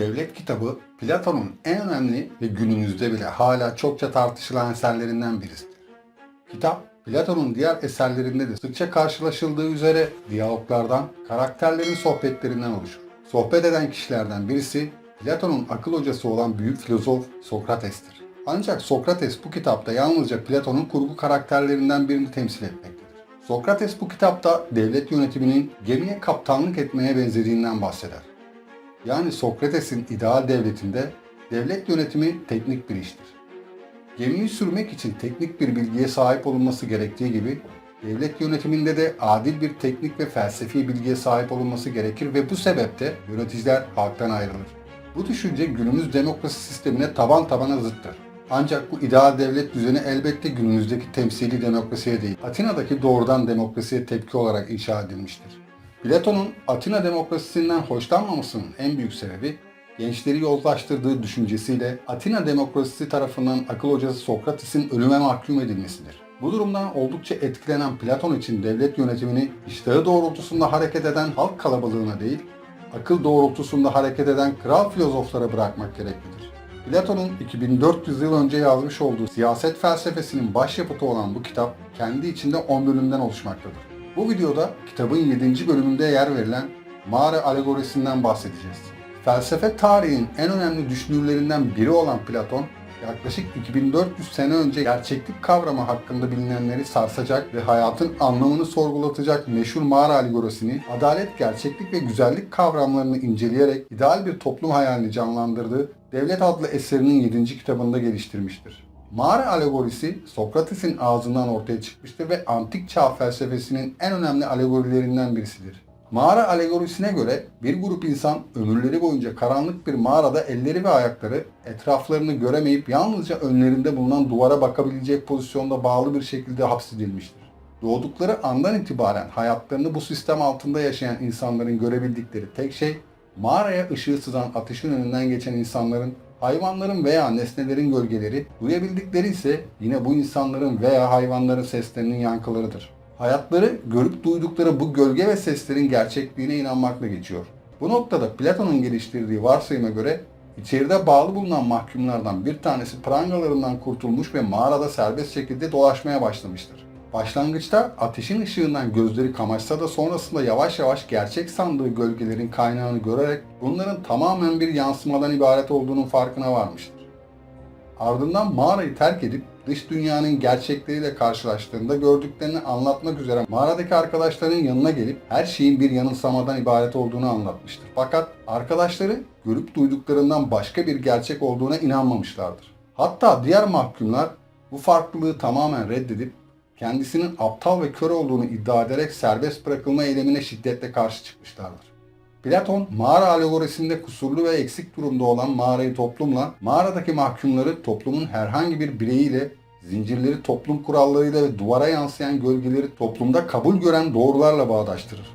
Devlet kitabı Platon'un en önemli ve günümüzde bile hala çokça tartışılan eserlerinden birisidir. Kitap, Platon'un diğer eserlerinde de sıkça karşılaşıldığı üzere diyaloglardan, karakterlerin sohbetlerinden oluşur. Sohbet eden kişilerden birisi Platon'un akıl hocası olan büyük filozof Sokrates'tir. Ancak Sokrates bu kitapta yalnızca Platon'un kurgu karakterlerinden birini temsil etmektedir. Sokrates bu kitapta devlet yönetiminin gemiye kaptanlık etmeye benzediğinden bahseder. Yani Sokrates'in ideal devletinde devlet yönetimi teknik bir iştir. Gemiyi sürmek için teknik bir bilgiye sahip olunması gerektiği gibi devlet yönetiminde de adil bir teknik ve felsefi bilgiye sahip olunması gerekir ve bu sebeple yöneticiler halktan ayrılır. Bu düşünce günümüz demokrasi sistemine taban tabana zıttır. Ancak bu ideal devlet düzeni elbette günümüzdeki temsili demokrasiye değil, Atina'daki doğrudan demokrasiye tepki olarak inşa edilmiştir. Platon'un Atina demokrasisinden hoşlanmamasının en büyük sebebi gençleri yozlaştırdığı düşüncesiyle Atina demokrasisi tarafından akıl hocası Sokrates'in ölüme mahkum edilmesidir. Bu durumdan oldukça etkilenen Platon için devlet yönetimini iştahı doğrultusunda hareket eden halk kalabalığına değil, akıl doğrultusunda hareket eden kral filozoflara bırakmak gereklidir. Platon'un 2400 yıl önce yazmış olduğu siyaset felsefesinin başyapıtı olan bu kitap kendi içinde 10 bölümden oluşmaktadır. Bu videoda kitabın 7. bölümünde yer verilen mağara alegorisinden bahsedeceğiz. Felsefe tarihinin en önemli düşünürlerinden biri olan Platon, yaklaşık 2400 sene önce gerçeklik kavramı hakkında bilinenleri sarsacak ve hayatın anlamını sorgulatacak meşhur mağara alegorisini, adalet, gerçeklik ve güzellik kavramlarını inceleyerek ideal bir toplum hayalini canlandırdığı Devlet adlı eserinin 7. kitabında geliştirmiştir. Mağara alegorisi Sokrates'in ağzından ortaya çıkmıştır ve antik çağ felsefesinin en önemli alegorilerinden birisidir. Mağara alegorisine göre bir grup insan ömürleri boyunca karanlık bir mağarada elleri ve ayakları etraflarını göremeyip yalnızca önlerinde bulunan duvara bakabilecek pozisyonda bağlı bir şekilde hapsedilmiştir. Doğdukları andan itibaren hayatlarını bu sistem altında yaşayan insanların görebildikleri tek şey mağaraya ışığı sızan ateşin önünden geçen insanların hayvanların veya nesnelerin gölgeleri, duyabildikleri ise yine bu insanların veya hayvanların seslerinin yankılarıdır. Hayatları görüp duydukları bu gölge ve seslerin gerçekliğine inanmakla geçiyor. Bu noktada Platon'un geliştirdiği varsayıma göre içeride bağlı bulunan mahkumlardan bir tanesi prangalarından kurtulmuş ve mağarada serbest şekilde dolaşmaya başlamıştır. Başlangıçta ateşin ışığından gözleri kamaşsa da sonrasında yavaş yavaş gerçek sandığı gölgelerin kaynağını görerek bunların tamamen bir yansımadan ibaret olduğunun farkına varmıştır. Ardından mağarayı terk edip dış dünyanın gerçekleriyle karşılaştığında gördüklerini anlatmak üzere mağaradaki arkadaşların yanına gelip her şeyin bir yanılsamadan ibaret olduğunu anlatmıştır. Fakat arkadaşları görüp duyduklarından başka bir gerçek olduğuna inanmamışlardır. Hatta diğer mahkumlar bu farklılığı tamamen reddedip kendisinin aptal ve kör olduğunu iddia ederek serbest bırakılma eylemine şiddetle karşı çıkmışlardır. Platon, mağara alegorisinde kusurlu ve eksik durumda olan mağarayı toplumla, mağaradaki mahkumları toplumun herhangi bir bireyiyle, zincirleri toplum kurallarıyla ve duvara yansıyan gölgeleri toplumda kabul gören doğrularla bağdaştırır.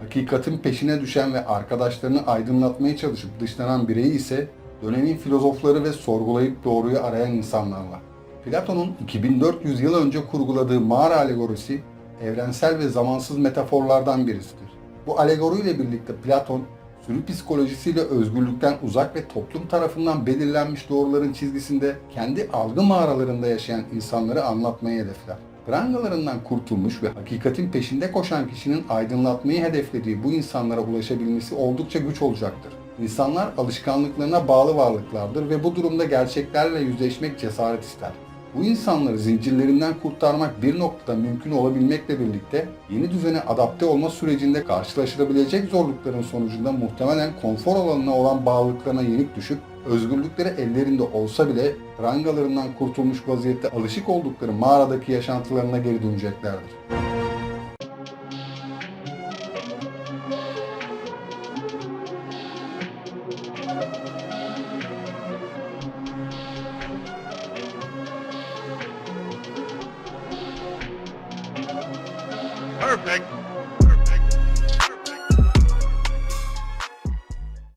Hakikatin peşine düşen ve arkadaşlarını aydınlatmaya çalışıp dışlanan bireyi ise dönemin filozofları ve sorgulayıp doğruyu arayan insanlarla. Platon'un 2400 yıl önce kurguladığı mağara alegorisi evrensel ve zamansız metaforlardan birisidir. Bu alegoriyle birlikte Platon, sürü psikolojisiyle özgürlükten uzak ve toplum tarafından belirlenmiş doğruların çizgisinde kendi algı mağaralarında yaşayan insanları anlatmayı hedefler. Prangalarından kurtulmuş ve hakikatin peşinde koşan kişinin aydınlatmayı hedeflediği bu insanlara ulaşabilmesi oldukça güç olacaktır. İnsanlar alışkanlıklarına bağlı varlıklardır ve bu durumda gerçeklerle yüzleşmek cesaret ister. Bu insanları zincirlerinden kurtarmak bir noktada mümkün olabilmekle birlikte yeni düzene adapte olma sürecinde karşılaşılabilecek zorlukların sonucunda muhtemelen konfor alanına olan bağlılıklarına yenik düşüp özgürlükleri ellerinde olsa bile prangalarından kurtulmuş vaziyette alışık oldukları mağaradaki yaşantılarına geri döneceklerdir. Perfect.